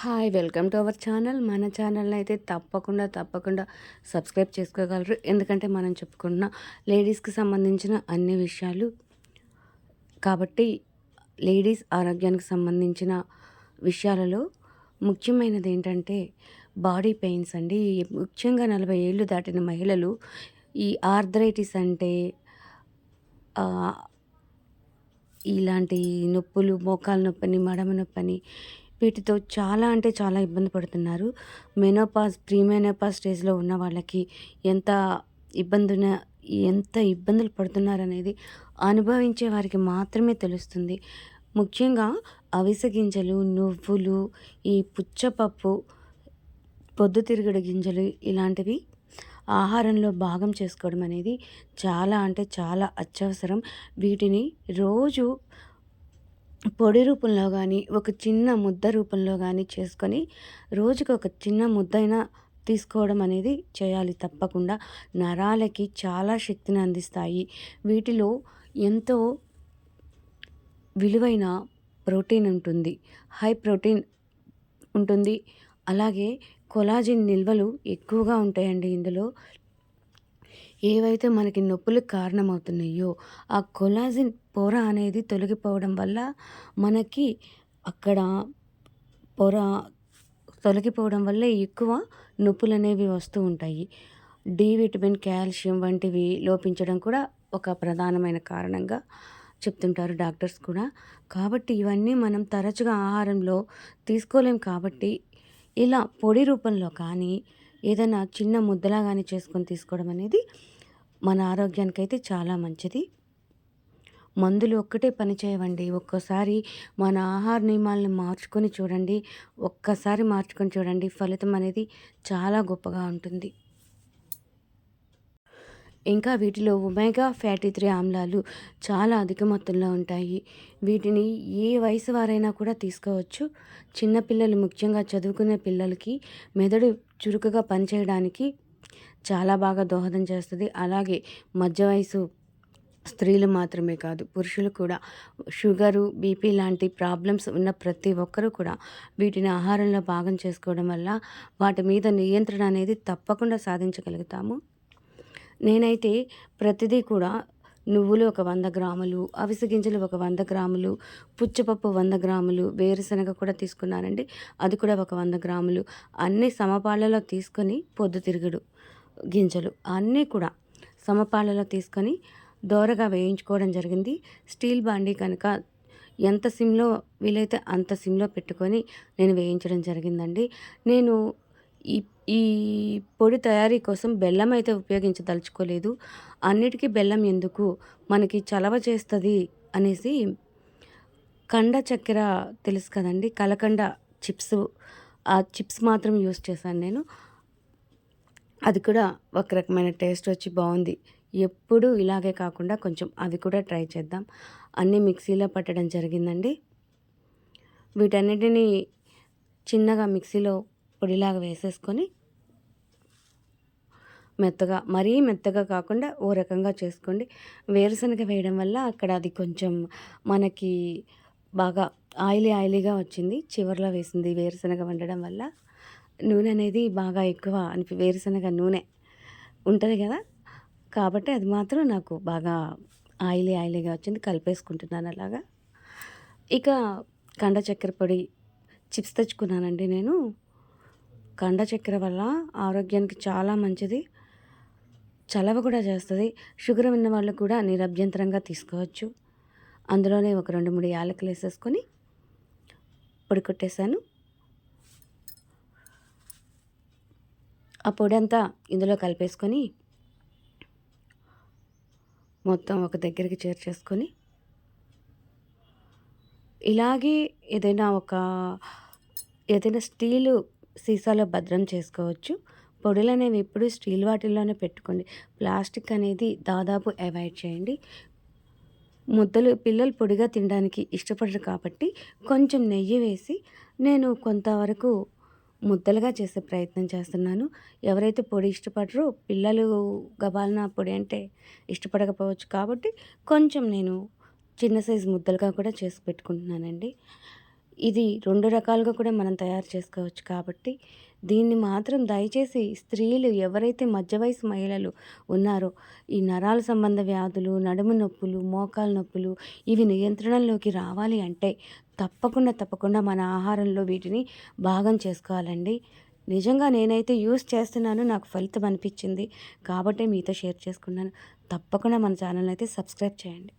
Hi welcome to our channel మన ఛానల్ని అయితే తప్పకుండా తప్పకుండా సబ్స్క్రైబ్ చేసుకోగలరు. ఎందుకంటే మనం చెప్పుకున్న లేడీస్కి సంబంధించిన అన్ని విషయాలు. కాబట్టి లేడీస్ ఆరోగ్యానికి సంబంధించిన విషయాలలో ముఖ్యమైనది ఏంటంటే బాడీ పెయిన్స్ అండి. ముఖ్యంగా నలభై ఏళ్ళు దాటిన మహిళలు ఈ ఆర్థరైటిస్ అంటే ఇలాంటి నొప్పులు మోకాలు నొప్పని మడమ నొప్పని వీటితో చాలా అంటే చాలా ఇబ్బంది పడుతున్నారు. మెనోపాజ్ ప్రీ మెనోపాజ్ స్టేజ్లో ఉన్న వాళ్ళకి ఎంత ఇబ్బంది ఎంత ఇబ్బందులు పడుతున్నారనేది అనుభవించే వారికి మాత్రమే తెలుస్తుంది. ముఖ్యంగా అవిసె గింజలు నువ్వులు ఈ పుచ్చపప్పు పొద్దుతిరుగుడు గింజలు ఇలాంటివి ఆహారంలో భాగం చేసుకోవడం అనేది చాలా అంటే చాలా అత్యవసరం. వీటిని రోజు పొడి రూపంలో కానీ ఒక చిన్న ముద్ద రూపంలో కానీ చేసుకొని రోజుకి ఒక చిన్న ముద్దైనా తీసుకోవడం అనేది చేయాలి తప్పకుండా. నరాలకి చాలా శక్తిని అందిస్తాయి. వీటిలో ఎంతో విలువైన ప్రోటీన్ ఉంటుంది. హై ప్రోటీన్ ఉంటుంది. అలాగే కొలాజిన్ నిల్వలు ఎక్కువగా ఉంటాయండి ఇందులో. ఏవైతే మనకి నొప్పులకు కారణమవుతున్నాయో ఆ కొలాజిన్ పొర అనేది తొలగిపోవడం వల్ల మనకి అక్కడ పొర తొలగిపోవడం వల్ల ఎక్కువ నొప్పులు అనేవి వస్తూ ఉంటాయి. డి విటమిన్ కాల్షియం వంటివి లోపించడం కూడా ఒక ప్రధానమైన కారణంగా చెప్తుంటారు డాక్టర్స్ కూడా. కాబట్టి ఇవన్నీ మనం తరచుగా ఆహారంలో తీసుకోలేం కాబట్టి ఇలా పొడి రూపంలో కానీ ఏదైనా చిన్న ముద్దలా కానీ చేసుకొని తీసుకోవడం అనేది మన ఆరోగ్యానికి అయితే చాలా మంచిది. మందులు ఒక్కటే పని చేయవండి. ఒక్కసారి మన ఆహార నియమాలను మార్చుకొని చూడండి. ఒక్కసారి మార్చుకొని చూడండి. ఫలితం అనేది చాలా గొప్పగా ఉంటుంది. ఇంకా వీటిలో ఒమేగా ఫ్యాటీ త్రీ ఆమ్లాలు చాలా అధిక మొత్తంలో ఉంటాయి. వీటిని ఏ వయసు వారైనా కూడా తీసుకోవచ్చు. చిన్నపిల్లలు ముఖ్యంగా చదువుకునే పిల్లలకి మెదడు చురుకుగా పనిచేయడానికి చాలా బాగా దోహదం చేస్తుంది. అలాగే మధ్య వయసు స్త్రీలు మాత్రమే కాదు పురుషులు కూడా. షుగరు బీపీ లాంటి ప్రాబ్లమ్స్ ఉన్న ప్రతి ఒక్కరూ కూడా వీటిని ఆహారంలో భాగం చేసుకోవడం వల్ల వాటి మీద నియంత్రణ అనేది తప్పకుండా సాధించగలుగుతాము. నేనైతే ప్రతిదీ కూడా నువ్వులు ఒక వంద గ్రాములు అవిసె గింజలు ఒక వంద గ్రాములు పుచ్చపప్పు వంద గ్రాములు వేరుశనగ కూడా తీసుకున్నానండి. అది కూడా ఒక వంద గ్రాములు. అన్నీ సమపాళ్ళలో తీసుకొని పొద్దుతిరుగుడు గింజలు అన్నీ కూడా సమపాళ్ళలో తీసుకొని దోరగా వేయించుకోవడం జరిగింది. స్టీల్ బాండీ కనుక ఎంత సిమ్లో వీలైతే అంత సిమ్లో పెట్టుకొని నేను వేయించడం జరిగిందండి. నేను ఈ ఈ పొడి తయారీ కోసం బెల్లం అయితే ఉపయోగించదలుచుకోలేదు. అన్నిటికీ బెల్లం ఎందుకు? మనకి చలవ చేస్తుంది అనేసి కండ చక్కెర తెలుసు కదండి కలకండ చిప్స్ ఆ చిప్స్ మాత్రం యూస్ చేశాను నేను. అది కూడా ఒక రకమైన టేస్ట్ వచ్చి బాగుంది. ఎప్పుడు ఇలాగే కాకుండా కొంచెం అది కూడా ట్రై చేద్దాం. అన్నీ మిక్సీలో పట్టడం జరిగిందండి. వీటన్నిటిని చిన్నగా మిక్సీలో పొడిలాగా వేసేసుకొని మెత్తగా మరీ మెత్తగా కాకుండా ఓ రకంగా చేసుకోండి. వేరుశనగ వేయడం వల్ల అక్కడ అది కొంచెం మనకి బాగా ఆయిలీ ఆయిలీగా వచ్చింది. చివరిలో వేసింది వేరుశనగ వండడం వల్ల నూనె అనేది బాగా ఎక్కువ అనిపి వేరుశనగ నూనె ఉంటుంది కదా? కాబట్టి అది మాత్రం నాకు బాగా ఆయిలీ ఆయిలీగా వచ్చింది. కలిపేసుకుంటున్నాను అలాగా. ఇక కండ చక్కెర పొడి చిప్స్ తెచ్చుకున్నానండి నేను. కండ చక్కెర వల్ల ఆరోగ్యానికి చాలా మంచిది. చలవ కూడా చేస్తుంది. షుగర్ ఉన్న వాళ్ళు కూడా నిరభ్యంతరంగా తీసుకోవచ్చు. అందులోనే ఒక రెండు మూడు యాలకులు వేసేసుకొని పొడి కొట్టేశాను. ఆ పొడి అంతా ఇందులో కలిపేసుకొని మొత్తం ఒక దగ్గరికి చేర్చేసుకొని ఇలాగే ఏదైనా ఒక ఏదైనా స్టీలు సీసాలో భద్రం చేసుకోవచ్చు. పొడులు అనేవి ఎప్పుడు స్టీల్ వాటిల్లోనే పెట్టుకోండి. ప్లాస్టిక్ అనేది దాదాపు అవాయిడ్ చేయండి. ముద్దలు పిల్లలు పొడిగా తినడానికి ఇష్టపడరు కాబట్టి కొంచెం నెయ్యి వేసి నేను కొంతవరకు ముద్దలుగా చేసే ప్రయత్నం చేస్తున్నాను. ఎవరైతే పొడి ఇష్టపడరో పిల్లలు గబాలన పొడి అంటే ఇష్టపడకపోవచ్చు కాబట్టి కొంచెం నేను చిన్న సైజు ముద్దలుగా కూడా చేసి పెట్టుకుంటున్నానండి. ఇది రెండు రకాలుగా కూడా మనం తయారు చేసుకోవచ్చు కాబట్టి దీన్ని మాత్రం దయచేసి స్త్రీలు ఎవరైతే మధ్య వయసు మహిళలు ఉన్నారో ఈ నరాల సంబంధ వ్యాధులు నడుము నొప్పులు మోకాలు నొప్పులు ఇవి నియంత్రణలోకి రావాలి అంటే తప్పకుండా తప్పకుండా మన ఆహారంలో వీటిని భాగం చేసుకోవాలండి. నిజంగా నేనైతే యూస్ చేస్తున్నాను నాకు ఫలితం అనిపించింది కాబట్టి మీతో షేర్ చేసుకున్నాను. తప్పకుండా మన ఛానల్ అయితే సబ్స్క్రైబ్ చేయండి.